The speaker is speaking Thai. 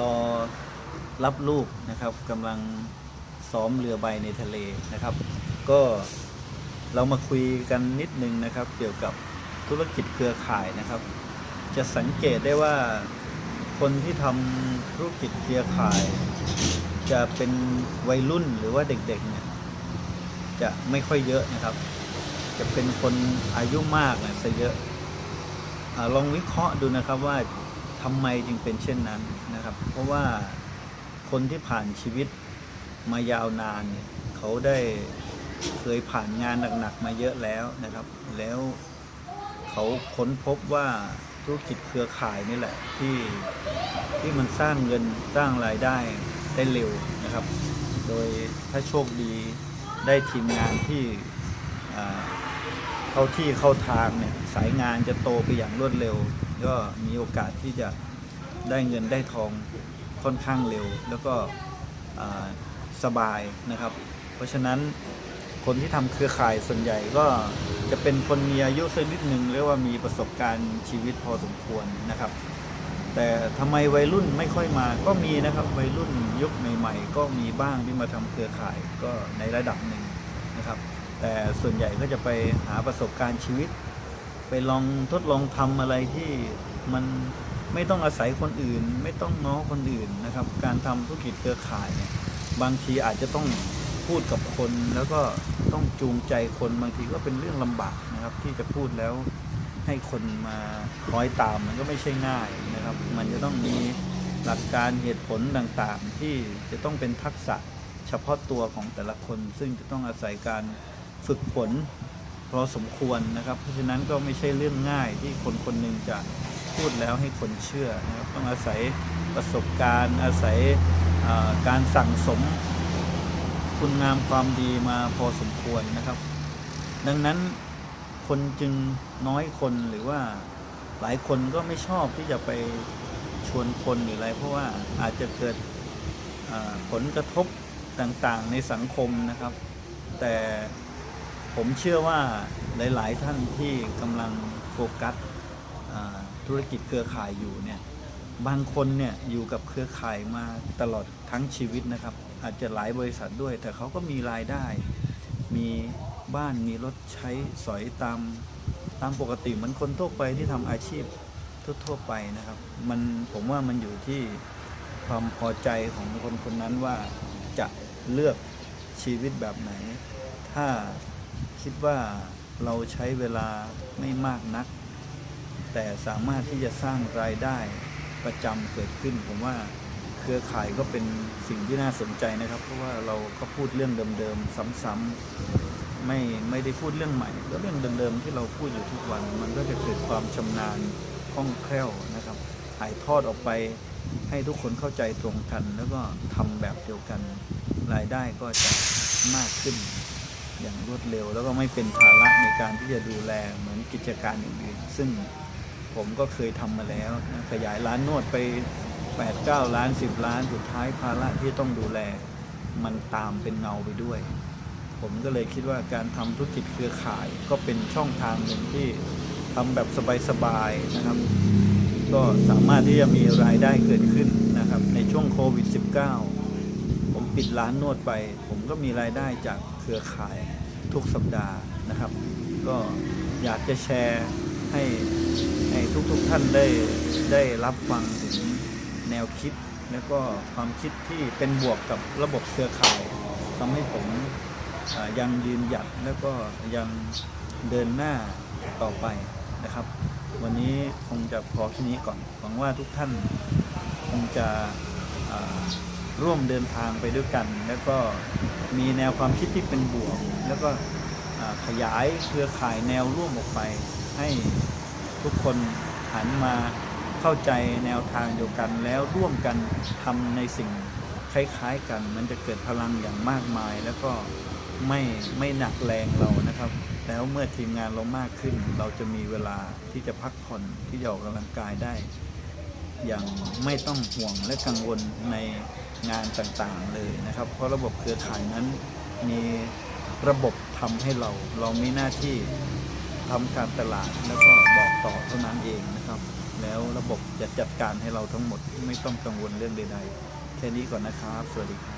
รอรับลูกนะครับกำลังซ้อมเรือใบในทะเลนะครับ ก็เรามาคุยกันนิดนึงนะครับ เกี่ยวกับธุรกิจเครือข่ายนะครับ จะสังเกตได้ว่าคนที่ทำธุรกิจเครือข่าย จะเป็นวัยรุ่นหรือว่าเด็กๆเนี่ยจะไม่ค่อยเยอะนะครับ จะเป็นคนอายุมากนะซะเยอะอลองวิเคราะห์ดูนะครับว่า ทำไมจึงเป็นเช่นนั้นนะครับ เพราะว่าคนที่ผ่านชีวิตมายาวนานเนี่ยเขาได้เคยผ่านงานหนักๆมาเยอะแล้วนะครับ แล้วเขาค้นพบว่าธุรกิจเครือข่ายนี่แหละที่ที่มันสร้างเงินสร้างรายได้ได้เร็วนะครับ โดยถ้าโชคดีได้ทีมงานที่เข้าที่เข้าทางเนี่ยสายงานจะโตไปอย่างรวดเร็ว ก็มีโอกาสที่จะได้เงินได้ทองค่อนข้างเร็ว แล้วก็สบายนะครับ เพราะฉะนั้นคนที่ทำเครือข่ายส่วนใหญ่ก็จะเป็นคนมีอายุสักนิดหนึ่งเรียกว่ามีประสบการณ์ชีวิตพอสมควรนะครับ แต่ทำไมวัยรุ่นไม่ค่อยมาก็มีนะครับวัยรุ่นยุคใหม่ ๆ ก็มีบ้างที่มาทำเครือข่ายก็ในระดับหนึ่งนะครับ แต่ส่วนใหญ่ก็จะไปหาประสบการณ์ชีวิต ไปลองทดลองทำอะไรที่มันไม่ต้องอาศัยคนอื่น ไม่ต้องง้อคนอื่นนะครับ การทำธุรกิจเครือข่ายเนี่ยบางทีอาจจะต้องพูดกับคน แล้วก็ต้องจูงใจคนบางทีก็เป็นเรื่องลำบากนะครับ ที่จะพูดแล้วให้คนมาคอยตามมันก็ไม่ใช่ง่ายนะครับ มันจะต้องมีหลักการเหตุผลต่างๆ ที่จะต้องเป็นทักษะเฉพาะตัวของแต่ละคน ซึ่งจะต้องอาศัยการฝึกฝน พอสมควรนะครับ เพราะฉะนั้นก็ไม่ใช่เรื่องง่ายที่คนคนหนึ่งจะพูดแล้วให้คนเชื่อนะครับต้องอาศัยประสบการณ์ อาศัยการสั่งสมคุณงามความดีมาพอสมควรนะครับ ดังนั้นคนจึงน้อยคนหรือว่าหลายคนก็ไม่ชอบที่จะไปชวนคนหรืออะไร เพราะว่าอาจจะเกิดผลกระทบต่างๆในสังคมนะครับ แต่ ผมเชื่อว่าหลาย ๆ ท่านที่กำลังโฟกัสธุรกิจเครือข่ายอยู่เนี่ยบางคนเนี่ยอยู่กับเครือข่ายมาตลอดทั้งชีวิตนะครับ อาจจะหลายบริษัทด้วย แต่เขาก็มีรายได้ มีบ้านมีรถใช้สอยตามตามปกติเหมือนคนทั่วไปที่ทำอาชีพทั่วๆไปนะครับ มันผมว่ามันอยู่ที่ความพอใจของคนคนนั้นว่าจะเลือกชีวิตแบบไหน ถ้า คิดว่าเราใช้เวลาไม่มากนัก แต่สามารถที่จะสร้างรายได้ประจำเกิดขึ้น ผมว่าเครือข่ายก็เป็นสิ่งที่น่าสนใจนะครับ เพราะว่าเราก็พูดเรื่องเดิมๆซ้ำๆไม่ไม่ได้พูดเรื่องใหม่ก็เรื่องเดิมๆที่เราพูดอยู่ทุกวัน มันก็จะเกิดความชำนาญคล่องแคล่วนะครับถ่ายทอดออกไปให้ทุกคนเข้าใจตรงกัน แล้วก็ทำแบบเดียวกันรายได้ก็จะมากขึ้น อย่างรวดเร็ว แล้วก็ไม่เป็นภาระในการที่จะดูแลเหมือนกิจการอื่นๆซึ่งผมก็เคยทำมาแล้วนะขยายร้านนวดไป 8 9 ล้าน 10 ล้านสุดท้ายภาระที่ต้องดูแล มันตามเป็นเงาไปด้วย ผมก็เลยคิดว่าการทำธุรกิจเครือข่ายก็เป็นช่องทางหนึ่งที่ทำแบบสบายๆนะครับ ก็สามารถที่จะมีรายได้เกิดขึ้นนะครับในช่วงโควิด -19 ปิดร้านนวดไป ผมก็มีรายได้จากเครือข่ายทุกสัปดาห์นะครับ ก็อยากจะแชร์ให้ให้ทุกๆท่านได้ได้รับฟังถึงแนวคิด แล้วก็ความคิดที่เป็นบวกกับระบบเครือข่ายทำให้ผมยังยืนหยัดแล้วก็ยังเดินหน้าต่อไปนะครับ วันนี้คงจะพอแค่นี้ก่อนหวังว่าทุกท่านคงจะ ร่วมเดินทางไปด้วยกัน แล้วก็มีแนวความคิดที่เป็นบวก แล้วก็ขยายเครือข่ายแนวร่วมออกไป ให้ทุกคนหันมาเข้าใจแนวทางเดียวกัน แล้วร่วมกันทำในสิ่งคล้ายๆกัน มันจะเกิดพลังอย่างมากมาย แล้วก็ไม่ไม่หนักแรงเรานะครับ แล้วเมื่อทีมงานเรามากขึ้น เราจะมีเวลาที่จะพักผ่อนที่จะออกกำลังกายได้ อย่างไม่ต้องห่วงและกังวลใน งานต่างๆเลยนะครับ เพราะระบบเครือข่ายนั้นมีระบบทำให้เรา เรามีหน้าที่ทำการตลาดแล้วก็บอกต่อเท่านั้นเองนะครับ แล้วระบบจะจัดการให้เราทั้งหมดไม่ต้องกังวลเรื่องใดๆแค่นี้ก่อนนะครับ สวัสดีครับ